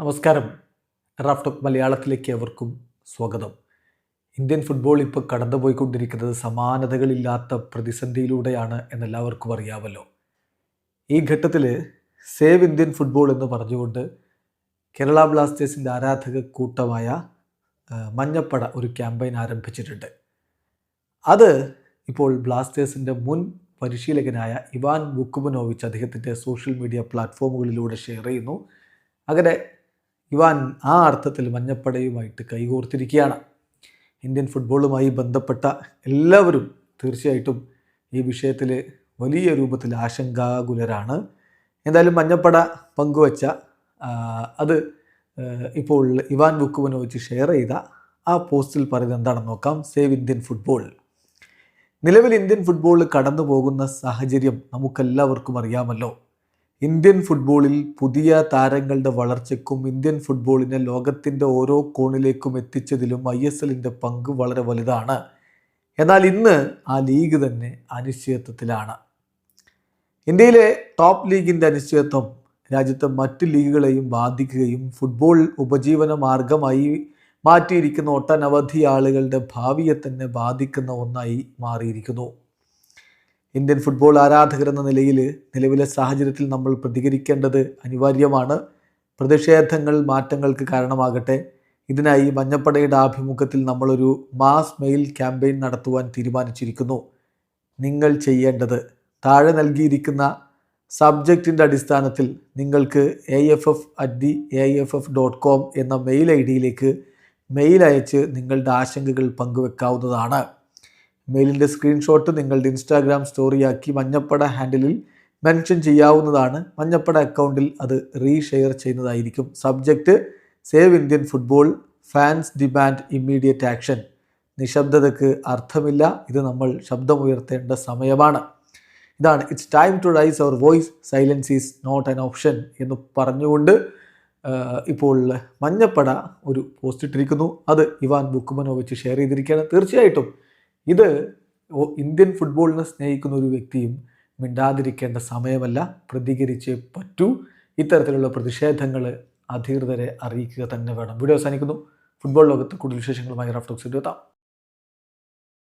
നമസ്കാരം. റാഫ്റ്റോക്ക് മലയാളത്തിലേക്ക് അവർക്കും സ്വാഗതം. ഇന്ത്യൻ ഫുട്ബോൾ ഇപ്പോൾ കടന്നുപോയിക്കൊണ്ടിരിക്കുന്നത് സമാനതകളില്ലാത്ത പ്രതിസന്ധിയിലൂടെയാണ് എന്നെല്ലാവർക്കും അറിയാമല്ലോ. ഈ ഘട്ടത്തിൽ സേവ് ഇന്ത്യൻ ഫുട്ബോൾ എന്ന് പറഞ്ഞുകൊണ്ട് കേരള ബ്ലാസ്റ്റേഴ്സിന്റെ ആരാധക കൂട്ടമായ മഞ്ഞപ്പട ഒരു ക്യാമ്പയിൻ ആരംഭിച്ചിട്ടുണ്ട്. അത് ഇപ്പോൾ ബ്ലാസ്റ്റേഴ്സിന്റെ മുൻ പരിശീലകനായ ഇവാൻ വുക്കുമനോവിച്ച് അദ്ദേഹത്തിന്റെ സോഷ്യൽ മീഡിയ പ്ലാറ്റ്ഫോമുകളിലൂടെ ഷെയർ ചെയ്യുന്നു. അങ്ങനെ ഇവാൻ ആ അർത്ഥത്തിൽ മഞ്ഞപ്പടയുമായിട്ട് കൈകോർത്തിരിക്കുകയാണ്. ഇന്ത്യൻ ഫുട്ബോളുമായി ബന്ധപ്പെട്ട എല്ലാവരും തീർച്ചയായിട്ടും ഈ വിഷയത്തിൽ വലിയ രൂപത്തിൽ ആശങ്കാകുലരാണ്. എന്തായാലും മഞ്ഞപ്പട പങ്കുവച്ച അത് ഇപ്പോൾ ഇവാൻ ബുക്കുവിനെ വെച്ച് ഷെയർ ചെയ്ത ആ പോസ്റ്റിൽ പറയുന്നത് എന്താണെന്ന് നോക്കാം. Save Indian football. നിലവിൽ ഇന്ത്യൻ ഫുട്ബോൾ കടന്നു പോകുന്ന സാഹചര്യം നമുക്കെല്ലാവർക്കും അറിയാമല്ലോ. ഇന്ത്യൻ ഫുട്ബോളിൽ പുതിയ താരങ്ങളുടെ വളർച്ചയ്ക്കും ഇന്ത്യൻ ഫുട്ബോളിനെ ലോകത്തിന്റെ ഓരോ കോണിലേക്കും എത്തിച്ചതിലും ഐ എസ് എല്ലിന്റെ പങ്ക് വളരെ വലുതാണ്. എന്നാൽ ഇന്ന് ആ ലീഗ് തന്നെ അനിശ്ചിതത്വത്തിലാണ്. ഇന്ത്യയിലെ ടോപ്പ് ലീഗിന്റെ അനിശ്ചിതത്വം രാജ്യത്തെ മറ്റ് ലീഗുകളെയും ബാധിക്കുകയും ഫുട്ബോൾ ഉപജീവന മാർഗമായി മാറ്റിയിരിക്കുന്ന ഒട്ടനവധി ആളുകളുടെ ഭാവിയെ തന്നെ ബാധിക്കുന്ന ഒന്നായി മാറിയിരിക്കുന്നു. ഇന്ത്യൻ ഫുട്ബോൾ ആരാധകർ എന്ന നിലയിൽ നിലവിലെ സാഹചര്യത്തിൽ നമ്മൾ പ്രതികരിക്കേണ്ടത് അനിവാര്യമാണ്. പ്രതിഷേധങ്ങൾ മാറ്റങ്ങൾക്ക് കാരണമാകട്ടെ. ഇതിനായി മഞ്ഞപ്പടയുടെ ആഭിമുഖ്യത്തിൽ നമ്മളൊരു മാസ് മെയിൽ ക്യാമ്പയിൻ നടത്തുവാൻ തീരുമാനിച്ചിരിക്കുന്നു. നിങ്ങൾ ചെയ്യേണ്ടത് താഴെ നൽകിയിരിക്കുന്ന സബ്ജക്റ്റിന്റെ അടിസ്ഥാനത്തിൽ നിങ്ങൾക്ക് A F F at the A F F dot com എന്ന മെയിൽ ഐ ഡിയിലേക്ക് മെയിൽ അയച്ച് നിങ്ങളുടെ ആശങ്കകൾ പങ്കുവെക്കാവുന്നതാണ്. മെയിലിന്റെ സ്ക്രീൻഷോട്ട് നിങ്ങളുടെ ഇൻസ്റ്റാഗ്രാം സ്റ്റോറിയാക്കി മഞ്ഞപ്പട ഹാൻഡിലിൽ മെൻഷൻ ചെയ്യാവുന്നതാണ്. മഞ്ഞപ്പട അക്കൗണ്ടിൽ അത് റീഷെയർ ചെയ്യുന്നതായിരിക്കും. Subject save Indian football fans demand immediate action. നിശബ്ദതയ്ക്ക് അർത്ഥമില്ല. ഇത് നമ്മൾ ശബ്ദമുയർത്തേണ്ട സമയമാണ്. ഇതാണ് it's time to rise our voice silence is not an option എന്ന് പറഞ്ഞുകൊണ്ട് ഇപ്പോൾ മഞ്ഞപ്പട ഒരു പോസ്റ്റ് ഇട്ടിരിക്കുന്നു. അത് ഇവാൻ ബുക്കുമനോ വെച്ച് ഷെയർ ചെയ്തിരിക്കുകയാണ്. തീർച്ചയായിട്ടും ഇത് ഇന്ത്യൻ ഫുട്ബോളിനെ സ്നേഹിക്കുന്ന ഒരു വ്യക്തിയും മിണ്ടാതിരിക്കേണ്ട സമയമല്ല പ്രതികരിച്ചേ പറ്റൂ. ഇത്തരത്തിലുള്ള പ്രതിഷേധങ്ങൾ അധികൃതരെ അറിയിക്കുക തന്നെ വേണം. വീഡിയോ അവസാനിക്കുന്നു. ഫുട്ബോൾ ലോകത്ത് കൂടുതൽ വിശേഷങ്ങളുമായി റഫ്റ്റോക്സ് എത്താം.